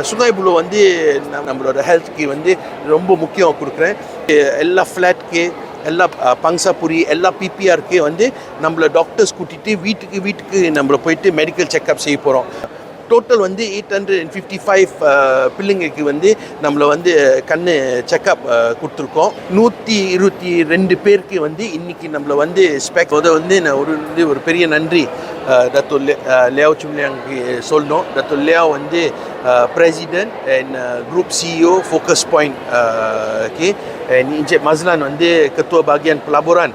Sukhoi புழு வந்து நம்மளோட ஹெல்த்துக்கு வந்து ரொம்ப முக்கியம் கொடுக்குறேன். எல்லா ஃப்ளாட்க்கு எல்லா பங்சாபுரி எல்லா பிபிஆருக்கு வந்து நம்மளை டாக்டர்ஸ் கூட்டிட்டு வீட்டுக்கு வீட்டுக்கு நம்மள போயிட்டு மெடிக்கல் செக்கப் செய்ய போகிறோம் டோட்டல் வந்து eight hundred and fifty five பிள்ளைங்களுக்கு வந்து நம்மளை வந்து கண்ணு செக்கப் கொடுத்துருக்கோம். நூற்றி இருபத்தி ரெண்டு பேருக்கு வந்து இன்றைக்கி நம்மளை வந்து ஸ்பெக் அதை வந்து நான் ஒரு வந்து ஒரு பெரிய நன்றி தத்தோ லேவ் சும்லியாங்க்கு சொல்லணும் தத்தோ லேவ் வந்து president and group CEO focus point okay இன்ஜெக் மஸ்லான் வந்து கத்துவ பாகியான் பலாபுரான்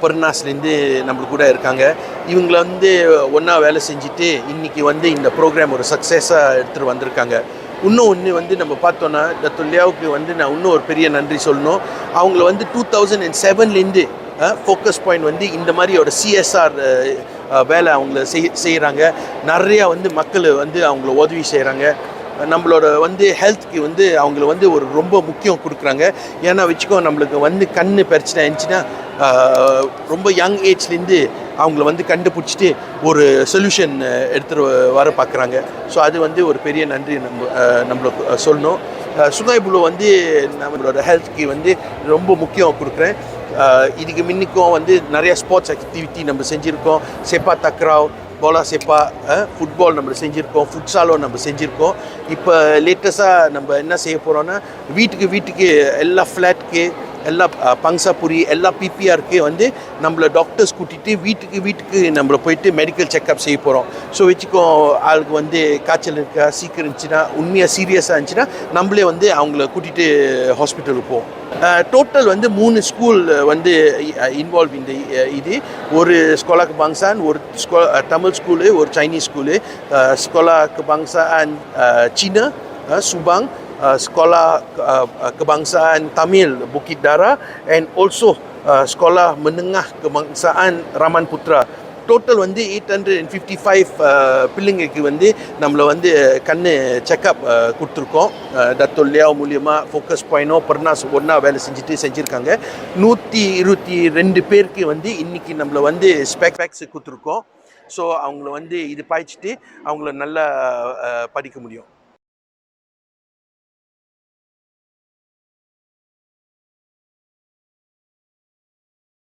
பெர்னாஸ்லேருந்து நம்மளுக்கு கூட இருக்காங்க இவங்கள வந்து ஒன்றா வேலை செஞ்சுட்டு இன்றைக்கி வந்து இந்த ப்ரோக்ராம் ஒரு சக்ஸஸாக எடுத்துகிட்டு வந்திருக்காங்க இன்னும் ஒன்று வந்து நம்ம பார்த்தோன்னா தத்துல்யாவுக்கு வந்து நான் இன்னும் ஒரு பெரிய நன்றி சொல்லணும் அவங்கள வந்து டூ தௌசண்ட் அண்ட் செவன்லேருந்து ஃபோக்கஸ் பாயிண்ட் வந்து இந்த மாதிரியோட சிஎஸ்ஆர் வேலை அவங்கள செய் செய்கிறாங்க நிறையா வந்து மக்கள் வந்து அவங்கள உதவி செய்கிறாங்க நம்மளோட வந்து ஹெல்த்துக்கு வந்து அவங்கள வந்து ஒரு ரொம்ப முக்கியம் கொடுக்குறாங்க. ஏன்னா வச்சுக்கோ நம்மளுக்கு வந்து கண் பிரச்சனை இருந்துச்சுன்னா ரொம்ப யங் ஏஜ்லேருந்து அவங்கள வந்து கண்டுபிடிச்சிட்டு ஒரு சொல்யூஷன் எடுத்துகிட்டு வர பார்க்குறாங்க. ஸோ அது வந்து ஒரு பெரிய நன்றி நம்ம நம்மளுக்கு சொல்லணும். சுகாய்புலு வந்து நம்மளோட ஹெல்த்துக்கு வந்து ரொம்ப முக்கியம் கொடுக்குறேன். இதுக்கு முன்னுக்கும் வந்து நிறைய ஸ்போர்ட்ஸ் ஆக்டிவிட்டி நம்ம செஞ்சுருக்கோம். செப்பா தக்ராவ் போலா செப்பா ஃபுட்பால் நம்ம செஞ்சுருக்கோம். ஃபுட்சாலும் நம்ம செஞ்சுருக்கோம். இப்போ லேட்டஸ்ட்டாக நம்ம என்ன செய்ய போகிறோன்னா வீட்டுக்கு வீட்டுக்கு எல்லா ஃப்ளாட்க்கு எல்லா பங்சாபுரி எல்லா பிபிஆருக்கு வந்து நம்மளை டாக்டர்ஸ் கூட்டிகிட்டு வீட்டுக்கு வீட்டுக்கு நம்மளை போயிட்டு மெடிக்கல் செக்கப் செய்ய போகிறோம் ஸோ வச்சுக்கோ ஆளுக்கு வந்து காய்ச்சல் இருக்கா சீக்கிரம் இருந்துச்சுன்னா உண்மையாக சீரியஸாக இருந்துச்சுன்னா நம்மளே வந்து அவங்கள கூட்டிகிட்டு ஹாஸ்பிட்டலுக்கு போவோம். டோட்டல் வந்து மூணு ஸ்கூல் வந்து இன்வால்வ் இந்த இது. ஒரு ஸ்கொலாக்கு கபாங்சான் ஒரு ஸ்கோ தமிழ் ஸ்கூலு ஒரு சைனீஸ் ஸ்கூலு ஸ்கோலா and China Subang Uh, sekolah uh, kebangsaan Tamil Bukit Dara and also uh, sekolah menengah kebangsaan Raman Putra. Total வந்து eight hundred and fifty five பிள்ளைங்களுக்கு வந்து நம்மளை வந்து uh, கண்ணு செக்கப் கொடுத்துருக்கோம். தத்தொல்லியா மூலியமாக ஃபோக்கஸ் பாயிண்டோ பர்னாஸ் ஒன்றா வேலை செஞ்சுட்டு செஞ்சுருக்காங்க. நூற்றி இருபத்தி ரெண்டு பேருக்கு வந்து இன்றைக்கி நம்மளை வந்து ஸ்பெக் பேக்ஸ் கொடுத்துருக்கோம். ஸோ அவங்கள வந்து இது பாய்ச்சிட்டு அவங்கள நல்லா uh, படிக்க முடியும்.